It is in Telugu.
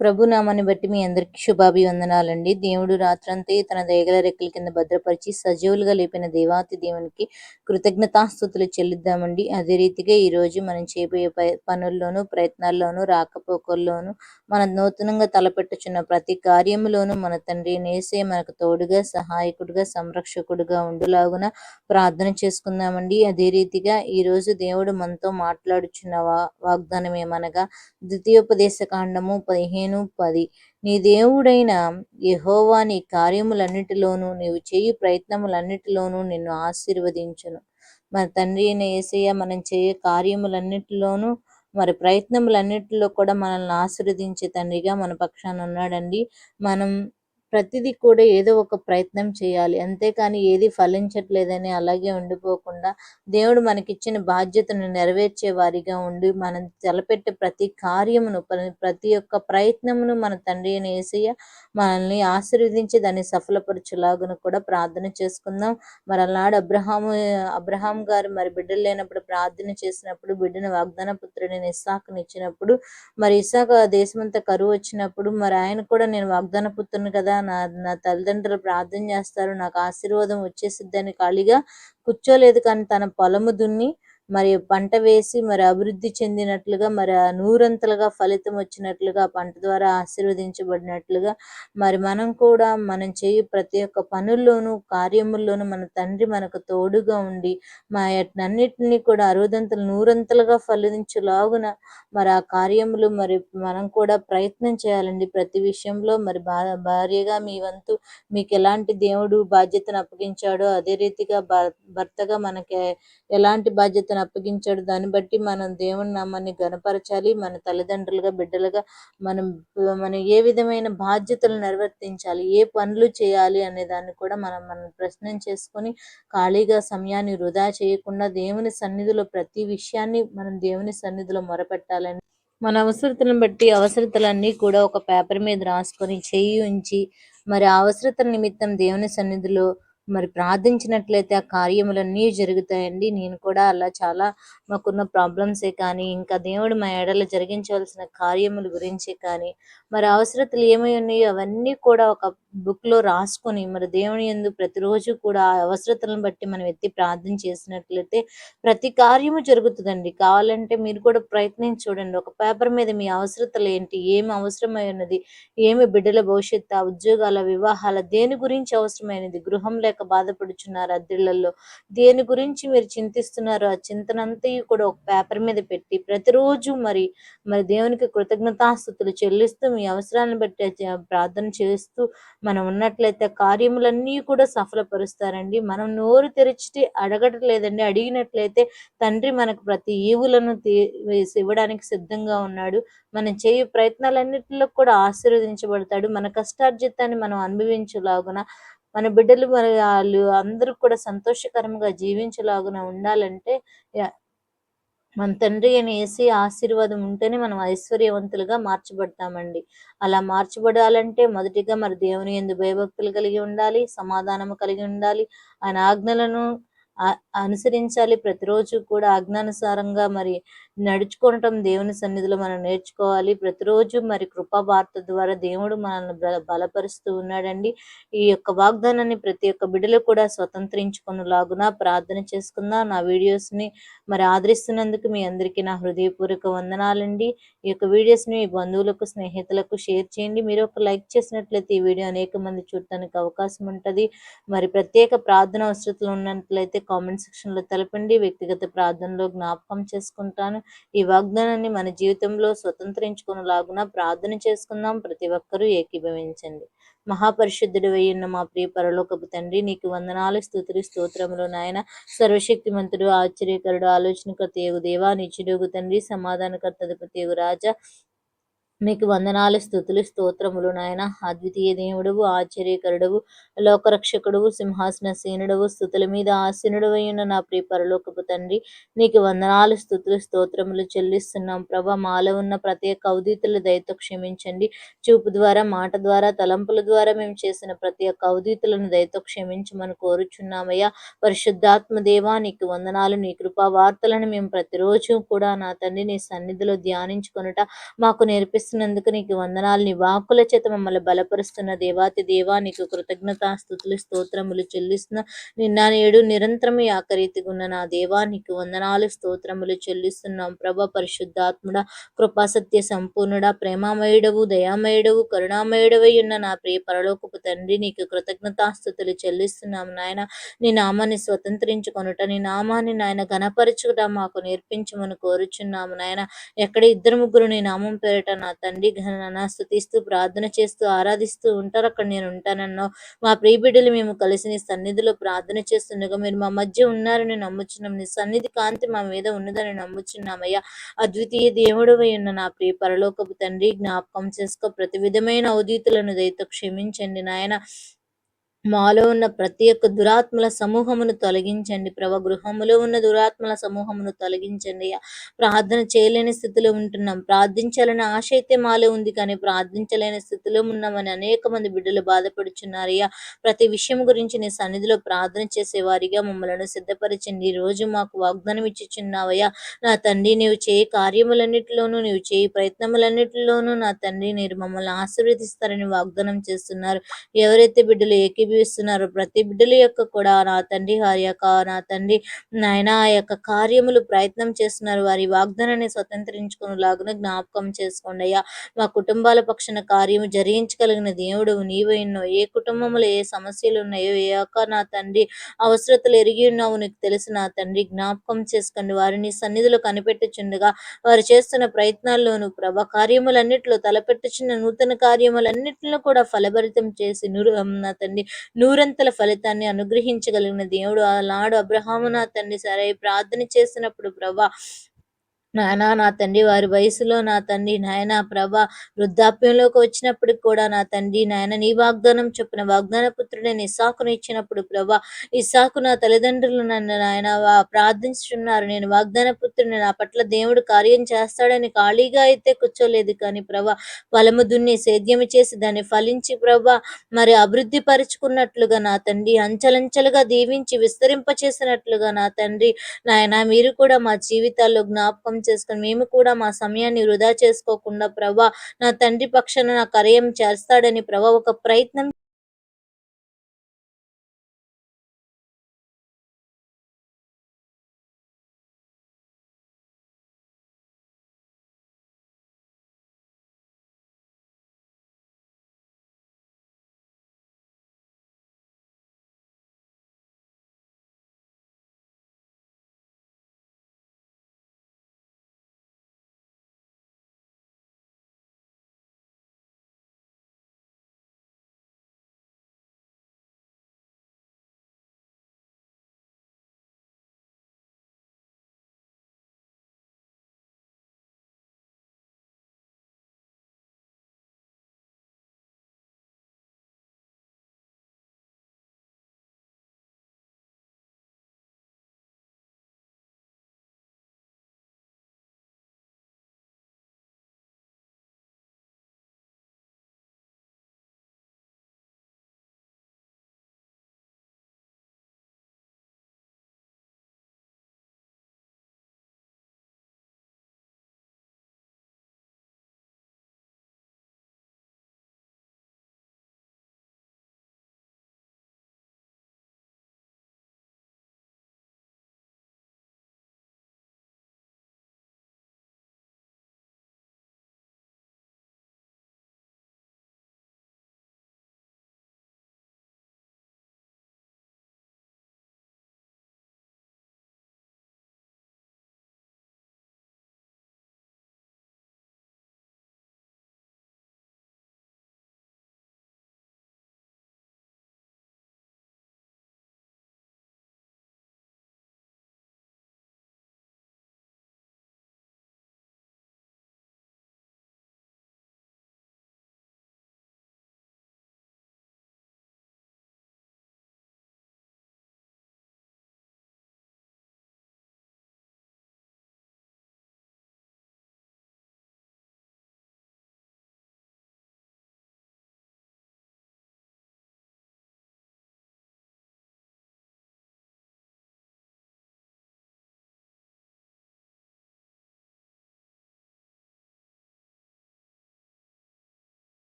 ప్రభు నామాన్ని బట్టి మీ అందరికీ శుభాభివందనాలండి దేవుడు రాత్రంతా తన దయగల రెక్కల కింద భద్రపరిచి సజీవులుగా లేపిన దేవాతి దేవునికి కృతజ్ఞతాస్థుతులు చెల్లిద్దామండి. అదే రీతిగా ఈ రోజు మనం చేయబోయే పనుల్లోనూ ప్రయత్నాల్లోనూ రాకపోకల్లోనూ మన నూతనంగా తలపెట్టుచున్న ప్రతి కార్యములోనూ మన తండ్రి నేసే మనకు తోడుగా సహాయకుడుగా సంరక్షకుడుగా ఉండులాగున ప్రార్థన చేసుకుందామండి. అదే రీతిగా ఈ రోజు దేవుడు మనతో మాట్లాడుచున్న వా వాగ్దానం ఏమనగా ద్వితీయోపదేశ కాండము పదిహేను పదిహేను పది. నీ దేవుడైన యహోవా నీ కార్యములన్నిటిలోనూ నీవు చేయు ప్రయత్నములన్నిటిలోనూ నిన్ను ఆశీర్వదించును. మన తండ్రి అయిన ఏసయ్య మనం చేయ కార్యములన్నిటిలోనూ మరి ప్రయత్నములన్నిటిలో కూడా మనల్ని ఆశీర్వదించే తండ్రిగా మన పక్షాన ఉన్నాడండి. మనం ప్రతిదీ కూడా ఏదో ఒక ప్రయత్నం చేయాలి. అంతేకాని ఏది ఫలించట్లేదని అలాగే ఉండిపోకుండా దేవుడు మనకిచ్చిన బాధ్యతను నెరవేర్చే వారిగా ఉండి మనం తలపెట్టే ప్రతి కార్యమును ప్రతి ఒక్క ప్రయత్నమును మన తండ్రి అని ఏసయ్య మనల్ని ఆశీర్వదించి దాన్ని సఫలపరచులాగును కూడా ప్రార్థన చేసుకుందాం. మరి అలాడు అబ్రహాము అబ్రహాం గారు మరి బిడ్డలు లేనప్పుడు ప్రార్థన చేసినప్పుడు బిడ్డను వాగ్దాన పుత్రుడిని ఇస్సాకుని ఇచ్చినప్పుడు మరి ఇసాక దేశమంతా కరువు వచ్చినప్పుడు మరి ఆయన కూడా నేను వాగ్దాన పుత్రుని కదా నా నా తల్లిదండ్రులు ప్రార్థన చేస్తారు నాకు ఆశీర్వాదం వచ్చేసిద్దని ఖాళీగా కూర్చోలేదు కానీ తన పొలము దున్ని మరి పంట వేసి మరి అభివృద్ధి చెందినట్లుగా మరి నూరంతలుగా ఫలితం వచ్చినట్లుగా పంట ద్వారా ఆశీర్వదించబడినట్లుగా మరి మనం కూడా మనం చేయి ప్రతి ఒక్క పనుల్లోనూ కార్యముల్లోనూ మన తండ్రి మనకు తోడుగా ఉండి మా అన్నిటినీ కూడా అరుదంతలు నూరంతలుగా ఫలించులాగున మరి ఆ కార్యములు మరి మనం కూడా ప్రయత్నం చేయాలండి. ప్రతి విషయంలో మరి భార్యగా మీ వంతు మీకు ఎలాంటి దేవుడు బాధ్యతను అప్పగించాడో అదే రీతిగా భర్తగా మనకి ఎలాంటి బాధ్యతను మనకు అప్పగించాడు. దాన్ని బట్టి మనం దేవుని నామాన్ని గనపరచాలి మన తల్లిదండ్రులుగా బిడ్డలుగా మనం మనం ఏ విధమైన బాధ్యతలు నిర్వర్తించాలి? ఏ పనులు చేయాలి అనే దాన్ని కూడా మనం మనం ప్రశ్న చేసుకొని ఖాళీగా సమయాన్ని వృధా చేయకుండా దేవుని సన్నిధిలో ప్రతి విషయాన్ని మనం దేవుని సన్నిధిలో మొరపెట్టాలని మన అవసరతలను బట్టి అవసరతలన్నీ కూడా ఒక పేపర్ మీద రాసుకొని చేయి ఉంచి మరి అవసరతల నిమిత్తం దేవుని సన్నిధిలో మరి ప్రార్థించినట్లయితే ఆ కార్యములన్నీ జరుగుతాయండి. నేను కూడా అలా చాలా మాకున్న ప్రాబ్లమ్సే కానీ ఇంకా దేవుడు మా ఎడల జరిగించవలసిన కార్యముల గురించి కానీ మరి అవసరతలు ఏమై ఉన్నాయో అవన్నీ కూడా ఒక బుక్లో రాసుకొని మరి దేవుని ఎందు ప్రతిరోజు కూడా ఆ అవసరతలను బట్టి మనం ఎత్తి ప్రార్థన చేసినట్లయితే ప్రతి కార్యము జరుగుతుందండి. కావాలంటే మీరు కూడా ప్రయత్నించి చూడండి. ఒక పేపర్ మీద మీ అవసరతలు ఏంటి ఏమి అవసరమై ఉన్నది ఏమి బిడ్డల భవిష్యత్తు ఉద్యోగాల వివాహాల దేని గురించి అవసరమైనది గృహం లేక లేక బాధపడుచున్నారు అద్దెళ్ళలో దేని గురించి మీరు చింతిస్తున్నారు ఆ చింతనంతయు కూడా ఒక పేపర్ మీద పెట్టి ప్రతిరోజు మరి మరి దేవునికి కృతజ్ఞతాస్థుతులు చెల్లిస్తూ మీ అవసరాన్ని బట్టి ప్రార్థన చేస్తూ మనం ఉన్నట్లయితే కార్యములన్నీ కూడా సఫలపరుస్తారండి. మనం నోరు తెరిచితే అడగట్లేదండి. అడిగినట్లయితే తండ్రి మనకు ప్రతి ఈవులను ఇవ్వడానికి సిద్ధంగా ఉన్నాడు. మనం చేయు ప్రయత్నాలన్నింటిలో కూడా ఆశీర్వదించబడతాడు. మన కష్టార్జితాన్ని మనం అనుభవించలాగున మన బిడ్డలు మరి వాళ్ళు అందరూ కూడా సంతోషకరంగా జీవించలాగున ఉండాలంటే మన తండ్రి అని వేసి ఆశీర్వాదం ఉంటేనే మనం ఐశ్వర్యవంతులుగా మార్చబడతామండి. అలా మార్చబడాలంటే మొదటిగా మరి దేవుని ఎందు భయభక్తులు కలిగి ఉండాలి సమాధానము కలిగి ఉండాలి. ఆయన ఆజ్ఞలను అనుసరించాలి. ప్రతిరోజు కూడా ఆజ్ఞానుసారంగా మరి నడుచుకోవటం దేవుని సన్నిధిలో మనం నేర్చుకోవాలి. ప్రతిరోజు మరి కృపా వార్త ద్వారా దేవుడు మనల్ని బలపరుస్తూ ఉన్నాడండి. ఈ యొక్క వాగ్దానాన్ని ప్రతి ఒక్క బిడ్డలు కూడా స్వతంత్రించుకునేలాగున ప్రార్థన చేసుకుందాం. నా వీడియోస్ని మరి ఆదరిస్తున్నందుకు మీ అందరికీ నా హృదయపూర్వక వందనాలండి. ఈ యొక్క వీడియోస్ని మీ బంధువులకు స్నేహితులకు షేర్ చేయండి. మీరు ఒక లైక్ చేసినట్లయితే ఈ వీడియో అనేక మంది చూడటానికి అవకాశం ఉంటుంది. మరి ప్రత్యేక ప్రార్థన అవసరతలు ఉన్నట్లయితే కామెంట్ సెక్షన్లో తెలపండి. వ్యక్తిగత ప్రార్థనలో జ్ఞాపకం చేసుకుంటాను. ఈ వాగ్దానాన్ని మన జీవితంలో స్వతంత్రించుకునేలాగున ప్రార్థన చేసుకుందాం. ప్రతి ఒక్కరూ ఏకీభవించండి. మహాపరిశుద్ధుడు ఉన్న మా ప్రియ పరలోకపు తండ్రి నీకు వందనాలు స్థుతులు స్తోత్రములు నాయన. సర్వశక్తిమంతుడు ఆశ్చర్యకరుడు ఆలోచనకర్త ఏగు దేవా నిచ్చుడుగు తండ్రి సమాధానకర్త ఏగు రాజా. మీకు వందనాలు స్థుతులు స్తోత్రములు నాయన. అద్వితీయ దేవుడవు ఆశ్చర్యకరుడవు లోకరక్షకుడువు సింహాసన సీనుడవు స్థుతుల మీద ఆసీనుడు అయిన నా ప్రియ పరలోకపు తండ్రి నీకు వందనాలు స్థుతులు స్తోత్రములు చెల్లిస్తున్నాం. ప్రభ మాలో ఉన్న ప్రత్యేక అవధీతులు దయతో క్షమించండి. చూపు ద్వారా మాట ద్వారా తలంపుల ద్వారా మేము చేసిన ప్రతి ఒక్క అవధితులను దయతో క్షమించమని కోరుచున్నామయ్యా. పరిశుద్ధాత్మ దేవా నీకు వందనాలు నీ కృపా వార్తలను మేము ప్రతిరోజు కూడా నా తండ్రి నీ సన్నిధిలో ధ్యానించుకొనుట మాకు నేర్పిస్తున్న చేస్తున్నందుకు నీకు వందనాలు. నీ వాక్కుల చేత మమ్మల్ని బలపరుస్తున్న దేవాతి దేవా నీకు కృతజ్ఞతాస్థుతులు స్తోత్రములు చెల్లిస్తున్న. నిన్న నేడు నిరంతరం ఆకరీతిగా ఉన్న నా దేవా నీకు వందనాలు స్తోత్రములు చెల్లిస్తున్నాం. ప్రభ పరిశుద్ధాత్ముడ కృపాసత్య సంపూర్ణుడ ప్రేమామయుడవు దయామయుడవు కరుణామయుడవై ఉన్న నా ప్రియ పరలోకపు తండ్రి నీకు కృతజ్ఞతాస్థుతులు చెల్లిస్తున్నాం నాయన. నీ నామాన్ని స్వతంత్రించుకొనుట నీ నామాన్ని నాయన ఘనపరచుట మాకు నేర్పించమని కోరుచున్నాము నాయన. ఎక్కడ ఇద్దరు ముగ్గురు నీ నామం పేరిట నా తండ్రి ఘనన స్థుతిస్తూ ప్రార్థన చేస్తూ ఆరాధిస్తూ ఉంటారు అక్కడ నేను ఉంటానన్నావు మా ప్రియబిడ్డలు మేము కలిసి నీ సన్నిధిలో ప్రార్థన చేస్తుండగా మీరు మా మధ్య ఉన్నారని నమ్ముచున్నాం. నీ సన్నిధి కాంతి మా మీద ఉన్నదని నమ్ముచున్నామయ్యా. అద్వితీయ దేవుడు ఉన్న నా ప్రియ పరలోకపు తండ్రి జ్ఞాపకం చేసుకో. ప్రతి విధమైన ఉదీతులను దయతో క్షమించండి నాయన. మాలో ఉన్న ప్రతి ఒక్క దురాత్మల సమూహమును తొలగించండి. ప్రభ గృహములో ఉన్న దురాత్మల సమూహమును తొలగించండి. ప్రార్థన చేయలేని స్థితిలో ఉంటున్నాం. ప్రార్థించాలని ఆశ అయితే మాలో ఉంది కానీ ప్రార్థించలేని స్థితిలో ఉన్నామని అనేక మంది బిడ్డలు బాధపడుచున్నారయ్యా ప్రతి విషయం గురించి నీ సన్నిధిలో ప్రార్థన చేసే వారిగా సిద్ధపరచండి. ఈ రోజు మాకు వాగ్దానం ఇచ్చిచున్నావయ్యా నా తండ్రి నీవు చేయి కార్యములన్నిటిలోనూ నీవు చేయి ప్రయత్నములన్నిటిలోనూ నా తండ్రి మీరు మమ్మల్ని ఆశీర్వదిస్తారని వాగ్దానం చేస్తున్నారు. ఎవరైతే బిడ్డలు ఏకీ జీవిస్తున్నారు ప్రతి బిడ్డల యొక్క కూడా నా తండ్రి వారి యొక్క నా తండ్రి నాయన ఆ యొక్క కార్యములు ప్రయత్నం చేస్తున్నారు. వారి వాగ్దానాన్ని స్వతంత్రించుకునేలాగా జ్ఞాపకం చేసుకోండి అయ్యా. మా కుటుంబాల పక్షన కార్యము జరిగించగలిగిన దేవుడు నీవైనో ఏ కుటుంబంలో ఏ సమస్యలు ఉన్నాయో ఏ యొక్క నా తండ్రి అవసరతలు ఎరిగి ఉన్నావు నీకు తెలుసు నా తండ్రి జ్ఞాపకం చేసుకోండి. వారిని సన్నిధిలో కనిపెట్టుచుండగా వారు చేస్తున్న ప్రయత్నాల్లోనూ ప్రభ కార్యములన్నిటిలో తలపెట్టుచున్న నూతన కార్యములన్నిటిలో కూడా ఫలభరితం చేసి నురు నా తండ్రి నూరంతల ఫలితాన్ని అనుగ్రహించగలిగిన దేవుడు. అలాడు అబ్రహామున తండ్రి సరే ప్రార్థన చేసినప్పుడు ప్రభా నాయన నా తండ్రి వారి వయసులో నా తండ్రి నాయన ప్రభ వృద్ధాప్యంలోకి వచ్చినప్పటికి కూడా నా తండ్రి నాయన నీ వాగ్దానం చెప్పిన వాగ్దాన పుత్రుడైన ఇసాకును ఇచ్చినప్పుడు ప్రభ ఇసాకు నా తల్లిదండ్రులు నన్ను నాయన ప్రార్థించున్నారు నేను వాగ్దాన పుత్రుని నా పట్ల దేవుడు కార్యం చేస్తాడని ఖాళీగా అయితే కూర్చోలేదు కానీ ప్రభ ఫలము దున్ని సేద్యము చేసి దాన్ని ఫలించి ప్రభ మరి అభివృద్ధి పరుచుకున్నట్లుగా నా తండ్రి అంచలంచలుగా దీవించి విస్తరింప చేసినట్లుగా నా తండ్రి నాయన మీరు కూడా మా జీవితాల్లో జ్ఞాపకం చేసుకుని మేము కూడా మా సమయాన్ని వృధా చేసుకోకుండా ప్రభా నా తండ్రి పక్షాన నా కార్యం చేస్తాడని ప్రభా ఒక ప్రయత్నం